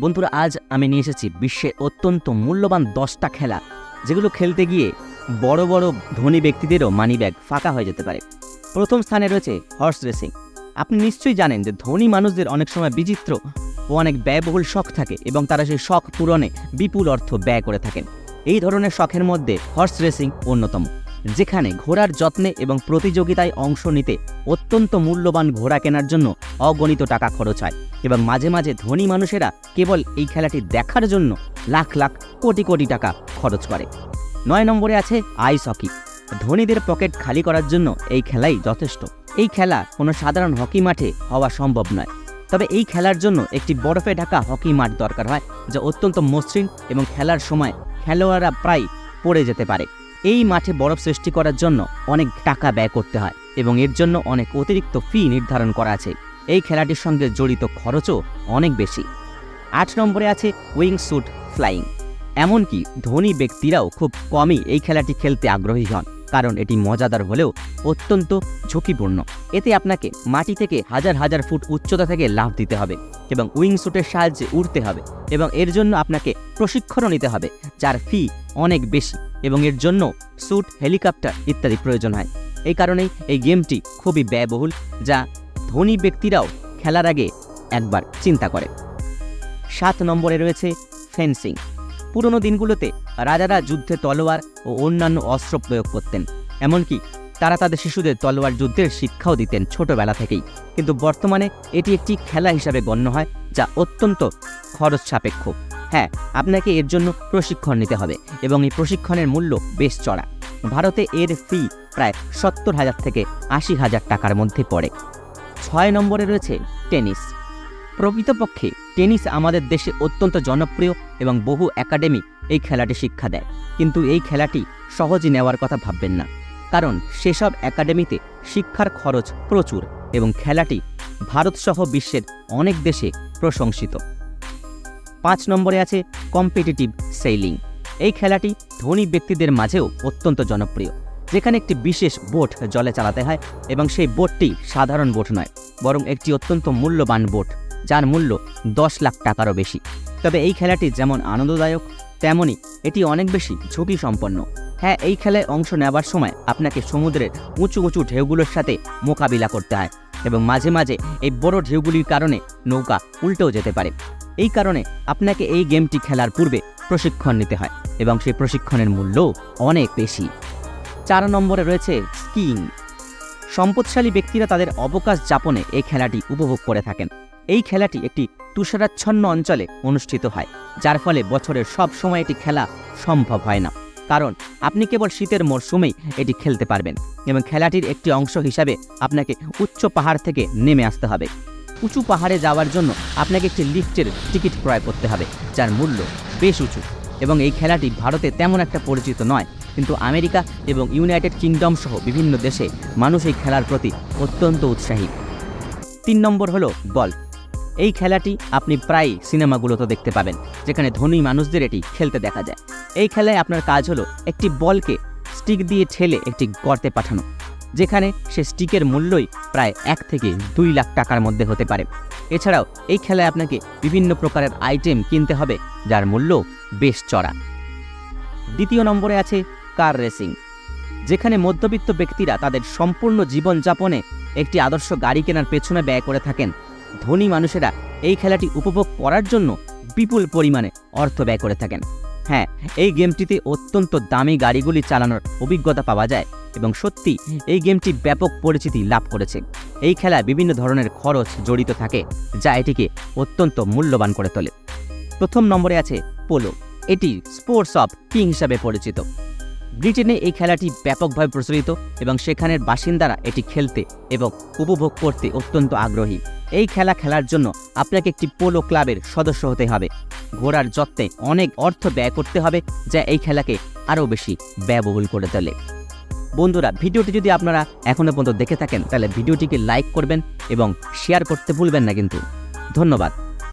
বন্ধুরা, আজ আমি নিয়ে এসেছি বিশ্বের অত্যন্ত মূল্যবান দশটা খেলা, যেগুলো খেলতে গিয়ে বড় বড় ধনী ব্যক্তিদেরও মানিব্যাগ ফাঁকা হয়ে যেতে পারে। প্রথম স্থানে রয়েছে হর্স রেসিং। আপনি নিশ্চয়ই জানেন যে ধনী মানুষদের অনেক সময় বিচিত্র ও অনেক ব্যয়বহুল শখ থাকে এবং তারা সেই শখ পূরণে বিপুল অর্থ ব্যয় করে থাকেন। এই ধরনের শখের মধ্যে হর্স রেসিং অন্যতম। যেখানে ঘোড়ার যত্নে এবং প্রতিযোগিতায় অংশ নিতে অত্যন্ত মূল্যবান ঘোড়া কেনার জন্য অগণিত টাকা খরচ হয় এবং মাঝে মাঝে ধনী মানুষেরা কেবল এই খেলাটি দেখার জন্য লাখ লাখ কোটি কোটি টাকা খরচ করে। নয় নম্বরে আছে আইস হকি। ধনীদের পকেট খালি করার জন্য এই খেলাই যথেষ্ট। এই খেলা কোনো সাধারণ হকি মাঠে হওয়া সম্ভব নয়। তবে এই খেলার জন্য একটি বরফে ঢাকা হকি মাঠ দরকার হয়, যা অত্যন্ত মসৃণ এবং খেলার সময় খেলোয়াড়রা প্রায় পড়ে যেতে পারে। এই মাঠে বরফ সৃষ্টি করার জন্য অনেক টাকা ব্যয় করতে হয় এবং এর জন্য অনেক অতিরিক্ত ফি নির্ধারণ করা আছে। এই খেলাটির সঙ্গে জড়িত খরচও অনেক বেশি। আট নম্বরে আছে উইং স্যুট ফ্লাইং এমনকি ধনী ব্যক্তিরাও খুব কমই এই খেলাটি খেলতে আগ্রহী হন। কারণ এটি মজাদার হলেও অত্যন্ত ঝুঁকিপূর্ণ। এতে আপনাকে মাটি থেকে হাজার হাজার ফুট উচ্চতা থেকে লাফ দিতে হবে এবং উইং স্যুটের সাহায্যে উড়তে হবে এবং এর জন্য আপনাকে প্রশিক্ষণও নিতে হবে, যার ফি অনেক বেশি এবং এর জন্য স্যুট, হেলিকপ্টার ইত্যাদি প্রয়োজন হয়। এই কারণেই এই গেমটি খুবই ব্যয়বহুল, যা ধনী ব্যক্তিরাও খেলার আগে একবার চিন্তা করে। সাত নম্বরে রয়েছে ফেন্সিং। পুরনো দিনগুলোতে রাজারা যুদ্ধে তলোয়ার ও অন্যান্য অস্ত্র প্রয়োগ করতেন। এমনকি তারা তাদের শিশুদের তলোয়ার যুদ্ধের শিক্ষাও দিতেন ছোটবেলা থেকেই। কিন্তু বর্তমানে এটি একটি খেলা হিসাবে গণ্য হয়, যা অত্যন্ত খরচ সাপেক্ষ। হ্যাঁ আপনাকে এর জন্য প্রশিক্ষণ নিতে হবে এবং এই প্রশিক্ষণের মূল্য বেশ চড়া। ভারতে এর ফি প্রায় সত্তর হাজার থেকে আশি হাজার টাকার মধ্যে পড়ে। ছয় নম্বরে রয়েছে টেনিস। প্রকৃতপক্ষে টেনিস আমাদের দেশে অত্যন্ত জনপ্রিয় এবং বহু একাডেমি এই খেলাটি শিক্ষা দেয়। কিন্তু এই খেলাটি সহজে নেওয়ার কথা ভাববেন না। কারণ সেসব একাডেমিতে শিক্ষার খরচ প্রচুর এবং খেলাটি ভারতসহ বিশ্বের অনেক দেশে প্রশংসিত। পাঁচ নম্বরে আছে কম্পিটিটিভ সেইলিং। এই খেলাটি ধনী ব্যক্তিদের মাঝেও অত্যন্ত জনপ্রিয়। যেখানে একটি বিশেষ বোট জলে চালাতে হয় এবং সেই বোটটি সাধারণ বোট নয়, বরং একটি অত্যন্ত মূল্যবান বোট। যার মূল্য দশ লাখ টাকারও বেশি। তবে এই খেলাটি যেমন আনন্দদায়ক তেমনই এটি অনেক বেশি ঝুঁকি সম্পন্ন হ্যাঁ এই খেলায় অংশ নেওয়ার সময় আপনাকে সমুদ্রের উঁচু উঁচু ঢেউগুলোর সাথে মোকাবিলা করতে হয় এবং মাঝে মাঝে এই বড় ঢেউগুলির কারণে নৌকা উল্টেও যেতে পারে। এই কারণে আপনাকে এই গেমটি খেলার পূর্বে প্রশিক্ষণ নিতে হয় এবং সেই প্রশিক্ষণের মূল্যও অনেক বেশি। চার নম্বরে রয়েছে স্কিইং। সম্পদশালী ব্যক্তিরা তাদের অবকাশ যাপনে এই খেলাটি উপভোগ করে থাকেন। এই খেলাটি একটি তুষারাচ্ছন্ন অঞ্চলে অনুষ্ঠিত হয়, যার ফলে বছরের সব সময় এটি খেলা সম্ভব হয় না। কারণ, আপনি কেবল শীতের মরশুমেই এটি খেলতে পারবেন এবং খেলাটির একটি অংশ হিসাবে আপনাকে উচ্চ পাহাড় থেকে নেমে আসতে হবে। উঁচু পাহাড়ে যাওয়ার জন্য আপনাকে একটি লিফটের টিকিট ক্রয় করতে হবে, যার মূল্য বেশ উঁচু। এবং এই খেলাটি ভারতে তেমন একটা পরিচিত নয়, কিন্তু আমেরিকা এবং ইউনাইটেড কিংডম সহ বিভিন্ন দেশে মানুষ এই খেলার প্রতি অত্যন্ত উৎসাহী। তিন নম্বর হলো গল্ফ এই খেলাটি আপনি প্রায় সিনেমাগুলোতে দেখতে পাবেন, যেখানে ধনী মানুষদের এটি খেলতে দেখা যায়। এই খেলায় আপনার কাজ হলো একটি বলকে স্টিক দিয়ে ঠেলে একটি গর্তে পাঠানো, যেখানে সে স্টিকের মূল্যই প্রায় এক থেকে দুই লাখ টাকার মধ্যে হতে পারে। এছাড়াও এই খেলায় আপনাকে বিভিন্ন প্রকারের আইটেম কিনতে হবে, যার মূল্য বেশ চড়া। দ্বিতীয় নম্বরে আছে কার রেসিং, যেখানে মধ্যবিত্ত ব্যক্তিরা তাদের সম্পূর্ণ জীবনযাপনে একটি আদর্শ গাড়ি কেনার পেছনে ব্যয় করে থাকেন। ধনী মানুষেরা এই খেলাটি উপভোগ করার জন্য বিপুল পরিমাণে অর্থ ব্যয় করে থাকেন। হ্যাঁ এই গেমটিতে অত্যন্ত দামি গাড়িগুলি চালানোর অভিজ্ঞতা পাওয়া যায় এবং সত্যি এই গেমটি ব্যাপক পরিচিতি লাভ করেছে। এই খেলা বিভিন্ন ধরনের খরচ জড়িত থাকে, যা এটিকে অত্যন্ত মূল্যবান করে তোলে। প্রথম নম্বরে আছে পোলো। এটি স্পোর্টস অফ কিং হিসাবে পরিচিত। ব্রিটেনে এই খেলাটি ব্যাপকভাবে প্রচলিত এবং সেখানের বাসিন্দারা এটি খেলতে এবং উপভোগ করতে অত্যন্ত আগ্রহী। এই খেলা খেলার জন্য আপনাকে একটি পোলো ক্লাবের সদস্য হতে হবে। ঘোড়ার যত্নে অনেক অর্থ ব্যয় করতে হবে যা এই খেলাকে আরও বেশি ব্যয়বহুল করে তোলে। বন্ধুরা, ভিডিওটি যদি আপনারা এখনও পর্যন্ত দেখে থাকেন, তাহলে ভিডিওটিকে লাইক করবেন এবং শেয়ার করতে ভুলবেন না কিন্তু। ধন্যবাদ।